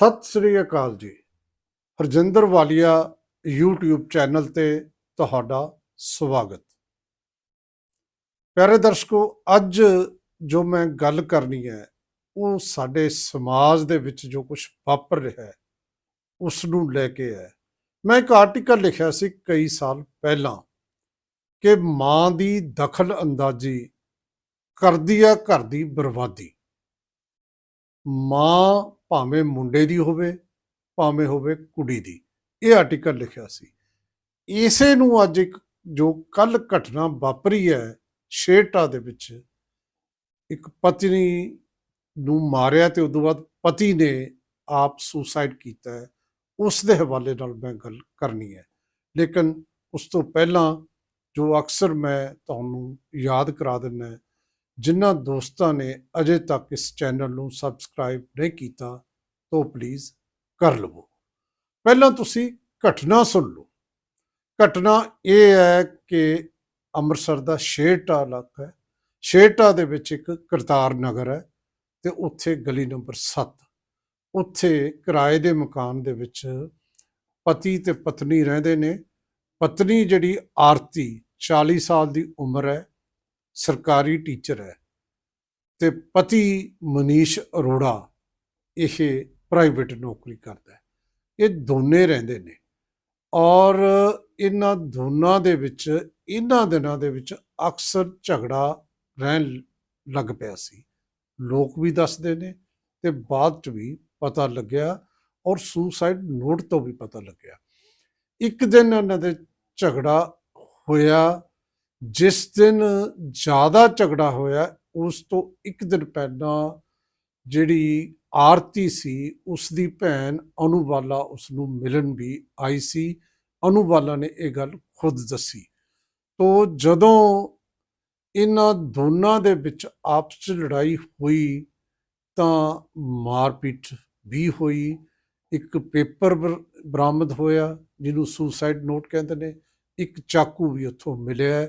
ਸਤਿ ਸ੍ਰੀ ਅਕਾਲ ਜੀ। ਹਰਜਿੰਦਰ ਵਾਲੀਆ YouTube channel ਤੇ ਤੁਹਾਡਾ ਸਵਾਗਤ। ਪਿਆਰੇ ਦਰਸ਼ਕੋ, ਅੱਜ ਜੋ ਮੈਂ ਗੱਲ ਕਰਨੀ ਹੈ, ਉਹ ਸਾਡੇ ਸਮਾਜ ਦੇ ਵਿੱਚ ਜੋ ਕੁਝ ਵਾਪਰ ਰਿਹਾ ਹੈ ਉਸ ਨੂੰ ਲੈ ਕੇ ਹੈ। ਮੈਂ ਇੱਕ ਆਰਟੀਕਲ ਲਿਖਿਆ ਸੀ ਕਈ ਸਾਲ ਪਹਿਲਾਂ ਕਿ ਮਾਂ ਦੀ ਦਖਲ ਅੰਦਾਜ਼ੀ ਕਰਦੀ ਆ ਘਰ ਦੀ ਬਰਬਾਦੀ। ਮਾਂ ਭਾਵੇਂ ਮੁੰਡੇ ਦੀ ਹੋਵੇ, ਭਾਵੇਂ ਹੋਵੇ ਕੁੜੀ ਦੀ। ਇਹ ਆਰਟੀਕਲ ਲਿਖਿਆ ਸੀ। ਇਸੇ ਨੂੰ ਅੱਜ ਇੱਕ ਜੋ ਕੱਲ ਘਟਨਾ ਵਾਪਰੀ ਹੈ, ਸ਼ੇਰਟਾ ਦੇ ਵਿੱਚ, ਇੱਕ ਪਤਨੀ ਨੂੰ ਮਾਰਿਆ ਤੇ ਉਦੋਂ ਬਾਅਦ ਪਤੀ ਨੇ ਆਪ ਸੁਸਾਈਡ ਕੀਤਾ ਹੈ। ਉਸ ਦੇ ਹਵਾਲੇ ਨਾਲ ਮੈਂ ਗੱਲ ਕਰਨੀ ਹੈ। ਲੇਕਿਨ ਉਸ ਤੋਂ ਪਹਿਲਾਂ ਜੋ ਅਕਸਰ ਮੈਂ ਤੁਹਾਨੂੰ ਯਾਦ ਕਰਾ ਦਿੰਦਾ ਜਿਨ੍ਹਾਂ ਦੋਸਤਾਂ ਨੇ ਅਜੇ ਤੱਕ ਇਸ ਚੈਨਲ ਨੂੰ ਸਬਸਕ੍ਰਾਈਬ ਨਹੀਂ ਕੀਤਾ, ਤਾਂ ਪਲੀਜ਼ ਕਰ ਲਵੋ। ਪਹਿਲਾਂ ਤੁਸੀਂ ਘਟਨਾ ਸੁਣ ਲਓ। ਘਟਨਾ ਇਹ ਹੈ ਕਿ ਅੰਮ੍ਰਿਤਸਰ ਦਾ ਸ਼ੇਰਟਾ ਇਲਾਕਾ ਹੈ। ਸ਼ੇਰਟਾ ਦੇ ਵਿੱਚ ਇੱਕ ਕਰਤਾਰ ਨਗਰ ਹੈ ਤੇ ਉੱਥੇ ਗਲੀ ਨੰਬਰ 7 ਉੱਥੇ ਕਿਰਾਏ ਦੇ ਮਕਾਨ ਦੇ ਵਿੱਚ ਪਤੀ ਤੇ ਪਤਨੀ ਰਹਿੰਦੇ ਨੇ। ਪਤਨੀ ਜਿਹੜੀ ਆਰਤੀ 40 ਸਾਲ ਦੀ ਉਮਰ ਹੈ ਸਰਕਾਰੀ ਟੀਚਰ ਹੈ ਤੇ ਪਤੀ ਮਨੀਸ਼ ਅਰੋੜਾ ਇਹ ਪ੍ਰਾਈਵੇਟ ਨੌਕਰੀ ਕਰਦਾ ਹੈ। ਇਹ ਦੋਨੇ ਰਹਿੰਦੇ ਨੇ ਔਰ ਇਹਨਾਂ ਦੋਨਾਂ ਦੇ ਵਿੱਚ, ਇਹਨਾਂ ਦਿਨਾਂ ਦੇ ਵਿੱਚ ਅਕਸਰ ਝਗੜਾ ਰਹਿਣ ਲੱਗ ਪਿਆ ਸੀ। ਲੋਕ ਵੀ ਦੱਸਦੇ ਨੇ ਤੇ ਬਾਅਦ ਚ ਵੀ ਪਤਾ ਲੱਗਿਆ ਔਰ ਸੁਸਾਈਡ ਨੋਟ ਤੋਂ ਵੀ ਪਤਾ ਲੱਗਿਆ। ਇੱਕ ਦਿਨ ਇਹਨਾਂ ਦੇ ਝਗੜਾ ਹੋਇਆ ਜਿਸ ਦਿਨ ਜ਼ਿਆਦਾ ਝਗੜਾ ਹੋਇਆ, ਉਸ ਤੋਂ ਇੱਕ ਦਿਨ ਪਹਿਲਾਂ ਜਿਹੜੀ ਆਰਤੀ ਸੀ, ਉਸ ਦੀ ਭੈਣ ਅਨੁਬਾਲਾ ਉਸ ਨੂੰ ਮਿਲਣ ਵੀ ਆਈ ਸੀ। ਅਨੁਬਾਲਾ ਨੇ ਇਹ ਗੱਲ ਖੁਦ ਦੱਸੀ। ਤੋਂ ਜਦੋਂ ਇਹਨਾਂ ਦੋਨਾਂ ਦੇ ਵਿੱਚ ਆਪਸ ਚ ਲੜਾਈ ਹੋਈ, ਤਾਂ ਮਾਰਪੀਟ ਵੀ ਹੋਈ। ਇੱਕ ਪੇਪਰ ਬਰ- ਬਰਾਮਦ ਹੋਇਆ, ਜਿਹਨੂੰ ਸੁਸਾਈਡ ਨੋਟ ਕਹਿੰਦੇ ਨੇ। ਇੱਕ ਚਾਕੂ ਵੀ ਉੱਥੋਂ ਮਿਲਿਆ।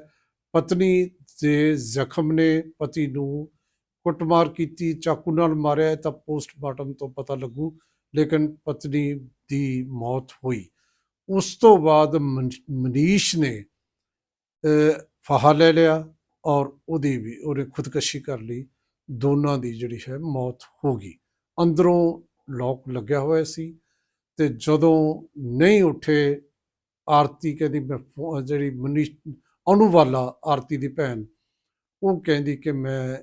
ਪਤਨੀ ਦੇ ਜ਼ਖਮ ਨੇ ਪਤੀ ਨੂੰ ਕੁੱਟਮਾਰ ਕੀਤੀ, ਚਾਕੂ ਨਾਲ ਮਾਰਿਆ ਤਾਂ ਪੋਸਟਮਾਰਟਮ ਤੋਂ ਪਤਾ ਲੱਗੂ, ਲੇਕਿਨ ਪਤਨੀ ਦੀ ਮੌਤ ਹੋਈ। ਉਸ ਤੋਂ ਬਾਅਦ ਮਨੀਸ਼ ਨੇ ਫਾਹਾ ਲੈ ਲਿਆ ਔਰ ਉਹਦੀ ਵੀ, ਉਹਨੇ ਖੁਦਕਸ਼ੀ ਕਰ ਲਈ। ਦੋਨਾਂ ਦੀ ਜਿਹੜੀ ਹੈ ਮੌਤ ਹੋ ਗਈ। ਅੰਦਰੋਂ ਲੋਕ ਲੱਗਿਆ ਹੋਇਆ ਸੀ ਤੇ ਜਦੋਂ ਨਹੀਂ ਉੱਠੇ, ਆਰਤੀ ਕਹਿੰਦੀ, ਮੈਂ ਜਿਹੜੀ ਮਨੀਸ਼ ਅਨੁਵਾਲਾ ਆਰਤੀ ਦੀ ਭੈਣ। ਉਹ ਕਹਿੰਦੀ ਕਿ ਮੈਂ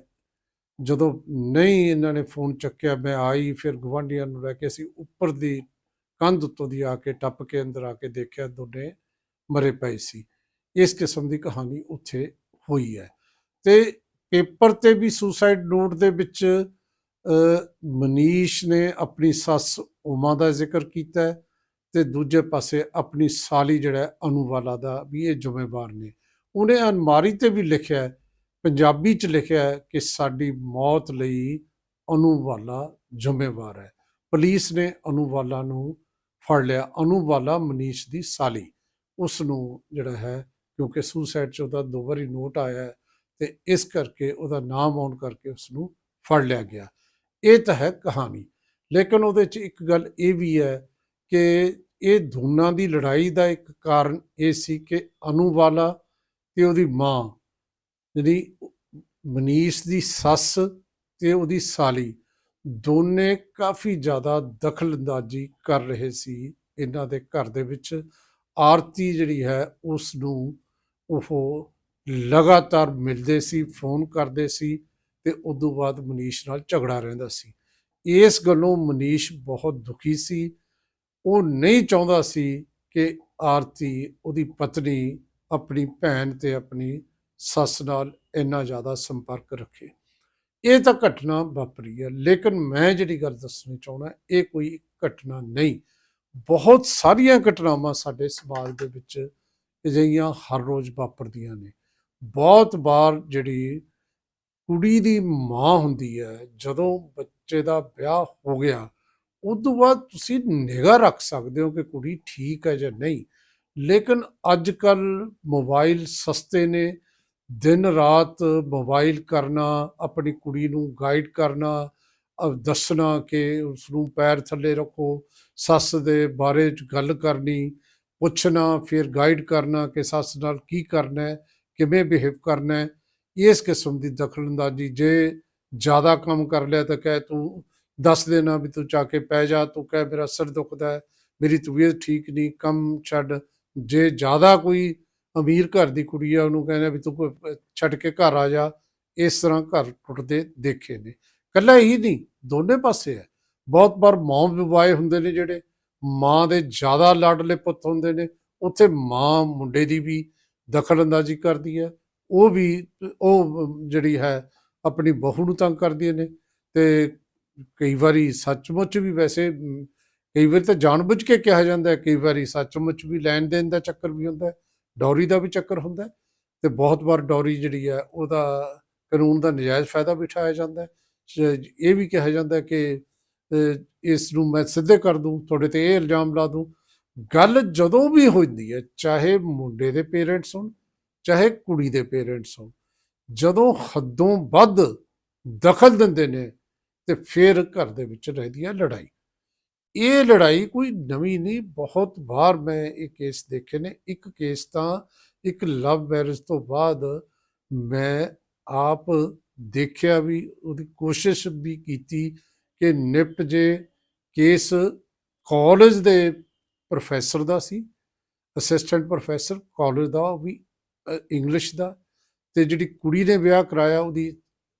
ਜਦੋਂ ਨਹੀਂ ਇਹਨਾਂ ਨੇ ਫੋਨ ਚੱਕਿਆ ਮੈਂ ਆਈ ਫਿਰ ਗਵਾਂਢੀਆਂ ਨੂੰ ਲੈ ਕੇ ਅਸੀਂ ਉੱਪਰ ਦੀ ਕੰਧ ਉੱਤੋਂ ਦੀ ਆ ਕੇ ਟੱਪ ਕੇ ਅੰਦਰ ਆ ਕੇ ਦੇਖਿਆ ਦੋਨੇ ਮਰੇ ਪਏ ਸੀ। ਇਸ ਕਿਸਮ ਦੀ ਕਹਾਣੀ ਉੱਥੇ ਹੋਈ ਹੈ। ਤੇ ਪੇਪਰ ਤੇ ਵੀ ਸੁਸਾਈਡ ਨੋਟ ਦੇ ਵਿੱਚ ਮਨੀਸ਼ ਨੇ ਆਪਣੀ ਸੱਸ ਉਮਾ ਦਾ ਜ਼ਿਕਰ ਕੀਤਾ ਹੈ ਤੇ ਦੂਜੇ ਪਾਸੇ ਆਪਣੀ ਸਾਲੀ ਜਿਹੜਾ ਹੈ, ਅਨੂਵਾਲਾ ਦਾ ਵੀ ਇਹ ਜ਼ਿੰਮੇਵਾਰ ਨੇ। ਉਹਨੇ ਅਨਮਾਰੀ ਤੇ ਵੀ ਲਿਖਿਆ ਹੈ, ਪੰਜਾਬੀ ਚ ਲਿਖਿਆ ਹੈ ਕਿ ਸਾਡੀ ਮੌਤ ਲਈ ਅਨੂਵਾਲਾ ਜ਼ਿੰਮੇਵਾਰ ਹੈ। ਪੁਲਿਸ ਨੇ ਅਨੂਵਾਲਾ ਨੂੰ ਫੜ ਲਿਆ। ਅਨੂਵਾਲਾ ਮਨੀਸ਼ ਦੀ ਸਾਲੀ। ਉਸ ਨੂੰ ਜਿਹੜਾ ਹੈ ਕਿਉਂਕਿ ਸੁਸਾਈਡ ਚ ਉਹਦਾ ਦੋ ਵਾਰੀ ਨੋਟ ਆਇਆ ਹੈ ਤੇ ਇਸ ਕਰਕੇ ਉਹਦਾ ਨਾਮ ਆਉਣ ਕਰਕੇ ਉਸ ਨੂੰ ਫੜ ਲਿਆ ਗਿਆ। ਇਹ ਤਾਂ ਹੈ ਕਹਾਣੀ। ਲੇਕਿਨ ਉਹਦੇ ਚ ਇੱਕ ਗੱਲ ਇਹ ਵੀ ਹੈ ਕਿ ਇਹ ਦੋਨਾਂ ਦੀ ਲੜਾਈ ਦਾ ਇੱਕ ਕਾਰਨ ਇਹ ਸੀ ਕਿ ਅਨੂਵਾਲਾ ਤੇ ਉਹਦੀ ਮਾਂ, ਜਿਹੜੀ ਮਨੀਸ਼ ਦੀ ਸੱਸ ਤੇ ਉਹਦੀ ਸਾਲੀ ਦੋਨੇ ਕਾਫੀ ਜ਼ਿਆਦਾ ਦਖਲਅੰਦਾਜ਼ੀ ਕਰ ਰਹੇ ਸੀ ਇਹਨਾਂ ਦੇ ਘਰ ਦੇ ਵਿੱਚ। ਆਰਤੀ ਜਿਹੜੀ ਹੈ ਉਸ ਨੂੰ ਉਹ ਲਗਾਤਾਰ ਮਿਲਦੇ ਸੀ, ਫੋਨ ਕਰਦੇ ਸੀ ਤੇ ਤੋਂ ਬਾਅਦ ਮਨੀਸ਼ ਨਾਲ ਝਗੜਾ ਰਹਿੰਦਾ ਸੀ। ਇਸ ਗੱਲੋਂ ਮਨੀਸ਼ ਬਹੁਤ ਦੁਖੀ ਸੀ। ਉਹ ਨਹੀਂ ਚਾਹੁੰਦਾ ਸੀ ਕਿ ਆਰਤੀ, ਉਹਦੀ ਪਤਨੀ ਆਪਣੀ ਭੈਣ ਤੇ ਆਪਣੀ ਸੱਸ ਨਾਲ ਇੰਨਾ ਜ਼ਿਆਦਾ ਸੰਪਰਕ ਰੱਖੇ। ਇਹ ਤਾਂ ਘਟਨਾ ਵਾਪਰੀ ਹੈ, ਲੇਕਿਨ ਮੈਂ ਜਿਹੜੀ ਗੱਲ ਦੱਸਣੀ ਚਾਹੁੰਦਾ, ਇਹ ਕੋਈ ਘਟਨਾ ਨਹੀਂ। ਬਹੁਤ ਸਾਰੀਆਂ ਘਟਨਾਵਾਂ ਸਾਡੇ ਸਮਾਜ ਦੇ ਵਿੱਚ ਅਜਿਹੀਆਂ ਹਰ ਰੋਜ਼ ਵਾਪਰਦੀਆਂ ਨੇ। ਬਹੁਤ ਵਾਰ ਜਿਹੜੀ ਕੁੜੀ ਦੀ ਮਾਂ ਹੁੰਦੀ ਹੈ, ਜਦੋਂ ਬੱਚੇ ਦਾ ਵਿਆਹ ਹੋ ਗਿਆ ਉਸ ਤੋਂ ਬਾਅਦ ਤੁਸੀਂ ਨਿਗਾਹ ਰੱਖ ਸਕਦੇ ਹੋ ਕਿ ਕੁੜੀ ਠੀਕ ਹੈ ਜਾਂ ਨਹੀਂ। ਲੇਕਿਨ ਅੱਜ ਕੱਲ ਮੋਬਾਈਲ ਸਸਤੇ ਨੇ। ਦਿਨ ਰਾਤ ਮੋਬਾਈਲ ਕਰਨਾ, ਆਪਣੀ ਕੁੜੀ ਨੂੰ ਗਾਈਡ ਕਰਨਾ ਦੱਸਣਾ ਕਿ ਉਸ ਨੂੰ ਪੈਰ ਥੱਲੇ ਰੱਖੋ, ਸੱਸ ਦੇ ਬਾਰੇ ਚ ਗੱਲ ਕਰਨੀ, ਪੁੱਛਣਾ, ਫਿਰ ਗਾਈਡ ਕਰਨਾ ਕਿ ਸੱਸ ਨਾਲ ਕੀ ਕਰਨਾ ਹੈ, ਕਿਵੇਂ ਬਿਹੇਵ ਕਰਨਾ ਹੈ। ਇਸ ਕਿਸਮ ਦੀ ਦਖਲਅੰਦਾਜ਼ੀ ਜੇ ਜ਼ਿਆਦਾ ਕੰਮ ਕਰ ਲਿਆ ਤਾਂ ਕਹੇ ਤੂੰ ਦੱਸ ਦੇਣਾ ਵੀ ਤੂੰ ਚਾ ਕੇ ਪੈ ਜਾ, ਤੂੰ ਕਹੇ ਮੇਰਾ ਸਿਰ ਦੁਖਦਾ ਹੈ, ਮੇਰੀ ਤਬੀਅਤ ਠੀਕ ਨਹੀਂ, ਕੰਮ ਛੱਡ। ਜੇ ਜ਼ਿਆਦਾ ਕੋਈ ਅਮੀਰ ਘਰ ਦੀ ਕੁੜੀ ਆ, ਉਹਨੂੰ ਕਹਿੰਦੇ ਵੀ ਤੂੰ ਕੋਈ ਛੱਡ ਕੇ ਘਰ ਆ ਜਾ। ਇਸ ਤਰ੍ਹਾਂ ਘਰ ਟੁੱਟਦੇ ਦੇਖੇ ਨੇ। ਕੱਲਾ ਹੀ ਨਹੀਂ, ਦੋਨੇ ਪਾਸੇ ਹੈ। ਬਹੁਤ ਵਾਰ ਮੌਮ ਵਿਵਾਏ ਹੁੰਦੇ ਨੇ ਜਿਹੜੇ। ਮਾਂ ਦੇ ਜ਼ਿਆਦਾ ਲਾਡਲੇ ਪੁੱਤ ਹੁੰਦੇ ਨੇ। ਉੱਥੇ ਮਾਂ ਮੁੰਡੇ ਦੀ ਵੀ ਦਖਲਅੰਦਾਜ਼ੀ ਕਰਦੀ ਹੈ। ਉਹ ਵੀ, ਉਹ ਜਿਹੜੀ ਹੈ, ਆਪਣੀ ਬਹੂ ਨੂੰ ਤੰਗ ਕਰਦੀਆਂ ਨੇ। ਤੇ ਕਈ ਵਾਰੀ ਸੱਚਮੁੱਚ ਵੀ ਵੈਸੇ ਕਈ ਵਾਰੀ ਤਾਂ ਜਾਣਬੁੱਝ ਕੇ ਕਿਹਾ ਜਾਂਦਾ ਹੈ, ਕਈ ਵਾਰੀ ਸੱਚਮੁੱਚ ਵੀ ਲੈਣ ਦੇਣ ਦਾ ਚੱਕਰ ਵੀ ਹੁੰਦਾ ਹੈ, ਡੌਰੀ ਦਾ ਵੀ ਚੱਕਰ ਹੁੰਦਾ ਹੈ ਤੇ ਬਹੁਤ ਵਾਰ ਡੌਰੀ ਜਿਹੜੀ ਹੈ ਉਹਦਾ ਕਾਨੂੰਨ ਦਾ ਨਜਾਇਜ਼ ਫਾਇਦਾ ਵੀ ਉਠਾਇਆ ਜਾਂਦਾ ਹੈ। ਇਹ ਵੀ ਕਿਹਾ ਜਾਂਦਾ ਕਿ ਇਸ ਨੂੰ ਮੈਂ ਸਿੱਧੇ ਕਰ ਦੂੰ, ਤੁਹਾਡੇ ਤੇ ਇਹ ਇਲਜ਼ਾਮ ਲਾ ਦੂੰ। ਗੱਲ ਜਦੋਂ ਵੀ ਹੁੰਦੀ ਹੈ, ਚਾਹੇ ਮੁੰਡੇ ਦੇ ਪੇਰੈਂਟਸ ਹੋਣ, ਚਾਹੇ ਕੁੜੀ ਦੇ ਪੇਰੈਂਟਸ ਹੋਣ, ਜਦੋਂ ਹੱਦੋਂ ਵੱਧ ਦਖਲ ਦਿੰਦੇ ਨੇ ਤੇ ਫਿਰ ਘਰ ਦੇ ਵਿੱਚ ਰਹਿੰਦੀ ਹੈ ਲੜਾਈ। ਇਹ ਲੜਾਈ ਕੋਈ ਨਵੀਂ ਨਹੀਂ, ਬਹੁਤ ਵਾਰ ਮੈਂ ਇਹ ਕੇਸ ਦੇਖੇ ਨੇ। ਇੱਕ ਕੇਸ ਤਾਂ ਇੱਕ ਲਵ ਮੈਰਿਜ ਤੋਂ ਬਾਅਦ ਮੈਂ ਆਪ ਦੇਖਿਆ ਵੀ, ਉਹਦੀ ਕੋਸ਼ਿਸ਼ ਵੀ ਕੀਤੀ ਕਿ ਨਿਪਟ ਜੇ ਕੇਸ ਕਾਲਜ ਦੇ ਪ੍ਰੋਫੈਸਰ ਦਾ ਸੀ ਅਸਿਸਟੈਂਟ ਪ੍ਰੋਫੈਸਰ ਕਾਲਜ ਦਾ, ਉਹ ਵੀ ਇੰਗਲਿਸ਼ ਦਾ। ਤੇ ਜਿਹੜੀ ਕੁੜੀ ਨੇ ਵਿਆਹ ਕਰਾਇਆ, ਉਹਦੀ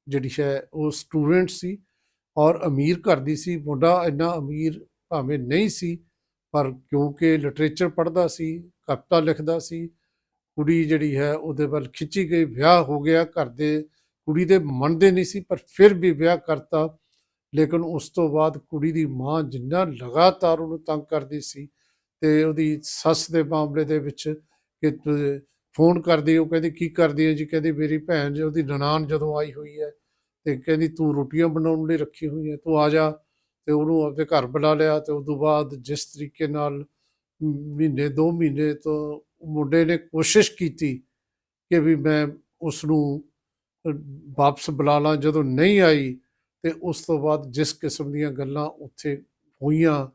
ਜਿਹੜੀ ਹੈ ਉਹ ਸਟੂਡੈਂਟ ਸੀ ਔਰ ਅਮੀਰ ਘਰ ਦੀ ਸੀ। ਮੁੰਡਾ ਇੰਨਾ ਅਮੀਰ ਭਾਵੇਂ ਨਹੀਂ ਸੀ, ਪਰ ਕਿਉਂਕਿ ਲਿਟਰੇਚਰ ਪੜ੍ਹਦਾ ਸੀ, ਕਵਿਤਾ ਲਿਖਦਾ ਸੀ, ਕੁੜੀ ਜਿਹੜੀ ਹੈ ਉਹਦੇ ਵੱਲ ਖਿੱਚੀ ਗਈ, ਵਿਆਹ ਹੋ ਗਿਆ, ਘਰ ਦੇ ਕੁੜੀ ਦੇ ਮੰਨਦੇ ਨਹੀਂ ਸੀ, ਪਰ ਫਿਰ ਵੀ ਵਿਆਹ ਕਰਤਾ। ਲੇਕਿਨ ਉਸ ਤੋਂ ਬਾਅਦ ਕੁੜੀ ਦੀ ਮਾਂ ਜਿੰਨਾ ਲਗਾਤਾਰ ਉਹਨੂੰ ਤੰਗ ਕਰਦੀ ਸੀ ਤੇ ਉਹਦੀ ਸੱਸ ਦੇ ਮਾਮਲੇ ਦੇ ਵਿੱਚ ਕਿ ਫੋਨ ਕਰਦੀ, ਉਹ ਕਹਿੰਦੀ, ਕੀ ਕਰਦੀ ਹੈ ਜੀ? ਕਹਿੰਦੀ, ਮੇਰੀ ਭੈਣ ਜੀ, ਉਹਦੀ ਨਨਾਣ ਜਦੋਂ ਆਈ ਹੋਈ ਹੈ ਤੇ ਕਹਿੰਦੀ, ਤੂੰ ਰੋਟੀਆਂ ਬਣਾਉਣ ਲਈ ਰੱਖੀ ਹੋਈ ਹੈ, ਤੂੰ ਆ ਜਾ। ਤੇ ਉਹਨੂੰ ਆਪਣੇ ਘਰ ਬੁਲਾ ਲਿਆ ਤੇ ਉਸ ਤੋਂ ਬਾਅਦ ਜਿਸ ਤਰੀਕੇ ਨਾਲ ਮਹੀਨੇ, ਦੋ ਮਹੀਨੇ ਤੋਂ ਮੁੰਡੇ ਨੇ ਕੋਸ਼ਿਸ਼ ਕੀਤੀ ਕਿ ਵੀ ਮੈਂ ਉਸ ਨੂੰ ਵਾਪਸ ਬੁਲਾ ਲਾਂ, ਜਦੋਂ ਨਹੀਂ ਆਈ ਤੇ ਉਸ ਤੋਂ ਬਾਅਦ ਜਿਸ ਕਿਸਮ ਦੀਆਂ ਗੱਲਾਂ ਉੱਥੇ ਹੋਈਆਂ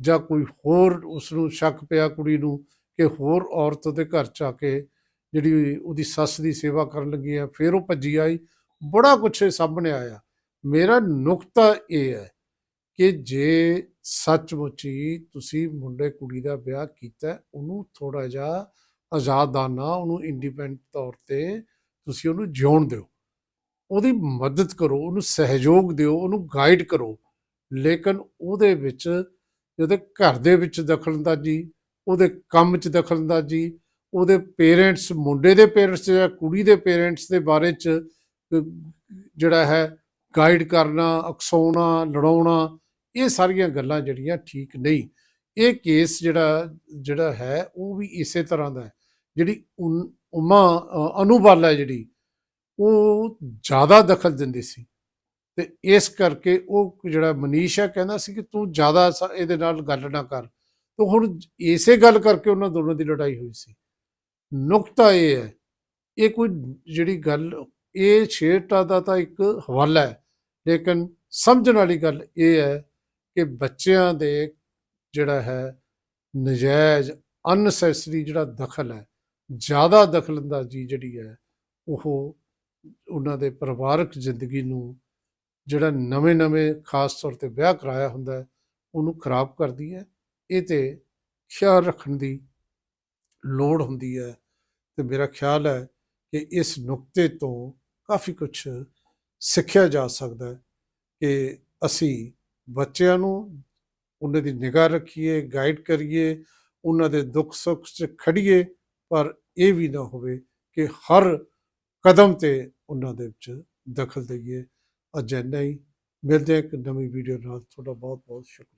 ਜਾਂ ਕੋਈ ਹੋਰ ਉਸ ਨੂੰ ਸ਼ੱਕ ਪਿਆ ਕੁੜੀ ਨੂੰ ਕਿ ਹੋਰ ਔਰਤ ਉਹਦੇ ਘਰ ਚ ਆ ਕੇ ਜਿਹੜੀ ਉਹਦੀ ਸੱਸ ਦੀ ਸੇਵਾ ਕਰਨ ਲੱਗੀ ਹੈ, ਫਿਰ ਉਹ ਭੱਜੀ ਆਈ। ਬੜਾ ਕੁਛ ਸਾਹਮਣੇ ਆਇਆ। ਮੇਰਾ ਨੁਕਤਾ ਇਹ ਹੈ ਕਿ ਜੇ ਸੱਚਮੁੱਚ ਹੀ ਤੁਸੀਂ ਮੁੰਡੇ ਕੁੜੀ ਦਾ ਵਿਆਹ ਕੀਤਾ, ਉਹਨੂੰ ਥੋੜਾ ਜਿਹਾ ਆਜ਼ਾਦਾਨਾ ਉਹਨੂੰ ਇੰਡੀਪੈਂਡੈਂਟ ਤੌਰ ਤੇ ਤੁਸੀਂ ਉਹਨੂੰ ਜਿਉਣ ਦਿਓ। ਉਹਦੀ ਮਦਦ ਕਰੋ, ਉਹਨੂੰ ਸਹਿਯੋਗ ਦਿਓ, ਉਹਨੂੰ ਗਾਈਡ ਕਰੋ। ਲੇਕਿਨ ਉਹਦੇ ਵਿੱਚ, ਉਹਦੇ ਘਰ ਦੇ ਵਿੱਚ ਦਖਲਅੰਦਾਜ਼ੀ, ਉਹਦੇ ਕੰਮ 'ਚ ਦਖਲਅੰਦਾਜ਼ੀ, ਉਹਦੇ ਪੇਰੈਂਟਸ ਮੁੰਡੇ ਦੇ ਪੇਰੈਂਟਸ ਜਾਂ ਕੁੜੀ ਦੇ ਪੇਰੈਂਟਸ ਦੇ ਬਾਰੇ 'ਚ ਜਿਹੜਾ ਹੈ ਗਾਈਡ ਕਰਨਾ, ਅਕਸਾਉਣਾ, ਲੜਾਉਣਾ ਇਹ ਸਾਰੀਆਂ ਗੱਲਾਂ ਜਿਹੜੀਆਂ ਠੀਕ ਨਹੀਂ। ਇਹ ਕੇਸ ਜਿਹੜਾ ਜਿਹੜਾ ਹੈ ਉਹ ਵੀ ਇਸੇ ਤਰ੍ਹਾਂ ਦਾ ਹੈ। ਜਿਹੜੀ ਉਨ- ਉਮਾ ਅ, ਹੈ ਜਿਹੜੀ ਉਹ ਜ਼ਿਆਦਾ ਦਖਲ ਦਿੰਦੀ ਸੀ। ਤੇ ਇਸ ਕਰਕੇ ਉਹ ਜਿਹੜਾ ਮਨੀਸ਼ ਹੈ ਕਹਿੰਦਾ ਸੀ ਕਿ ਤੂੰ ਜ਼ਿਆਦਾ ਸ- ਇਹਦੇ ਨਾਲ ਗੱਲ ਨਾ ਕਰ। ਤੇ ਹੁਣ ਇਸੇ ਗੱਲ ਕਰਕੇ ਉਹਨਾਂ ਦੋਨਾਂ ਦੀ ਲੜਾਈ ਹੋਈ ਸੀ। ਨੁਕਤਾ ਇਹ ਹੈ ਇਹ ਕੋਈ ਜਿਹੜੀ ਗੱਲ ਇਹ ਛੇੜਤਾ ਦਾ ਤਾਂ ਇੱਕ ਹਵਾਲਾ ਹੈ। ਲੇਕਿਨ ਸਮਝਣ ਵਾਲੀ ਗੱਲ ਇਹ ਹੈ ਕਿ ਬੱਚਿਆਂ ਦੇ ਜਿਹੜਾ ਹੈ ਨਜਾਇਜ਼ ਅਨਸੈਸਰੀ ਜਿਹੜਾ ਦਖਲ ਹੈ, ਜ਼ਿਆਦਾ ਦਖਲਅੰਦਾਜ਼ੀ ਜਿਹੜੀ ਹੈ, ਉਹ ਉਹਨਾਂ ਦੇ ਪਰਿਵਾਰਕ ਜ਼ਿੰਦਗੀ ਨੂੰ ਜਿਹੜਾ ਨਵੇਂ-ਨਵੇਂ ਖਾਸ ਤੌਰ ਤੇ ਵਿਆਹ ਕਰਾਇਆ ਹੁੰਦਾ ਉਹਨੂੰ ਖਰਾਬ ਕਰਦੀ ਹੈ। ਇਹ ਤੇ ਖਿਆਲ ਰੱਖਣ ਦੀ ਲੋੜ ਹੁੰਦੀ ਹੈ ਤੇ ਮੇਰਾ ਖਿਆਲ ਹੈ ਕਿ ਇਸ ਨੁਕਤੇ ਤੋਂ ਕਾਫੀ ਕੁਝ ਸਿੱਖਿਆ ਜਾ ਸਕਦਾ ਹੈ ਕਿ ਅਸੀਂ ਬੱਚਿਆਂ ਨੂੰ, ਉਹਨਾਂ ਦੀ ਨਿਗਾਹ ਰੱਖੀਏ ਗਾਈਡ ਕਰੀਏ, ਉਹਨਾਂ ਦੇ ਦੁੱਖ ਸੁੱਖ 'ਚ ਖੜੀਏ, ਪਰ ਇਹ ਵੀ ਨਾ ਹੋਵੇ ਕਿ ਹਰ ਕਦਮ ਤੇ ਉਹਨਾਂ ਦੇ ਵਿੱਚ ਦਖਲ ਦਈਏ। ਅੱਜ ਇੰਨਾ ਹੀ। ਮਿਲਦੇ ਹਾਂ ਇੱਕ ਨਵੀਂ ਵੀਡੀਓ ਨਾਲ। ਤੁਹਾਡਾ ਬਹੁਤ ਬਹੁਤ ਸ਼ੁਕਰੀਆ।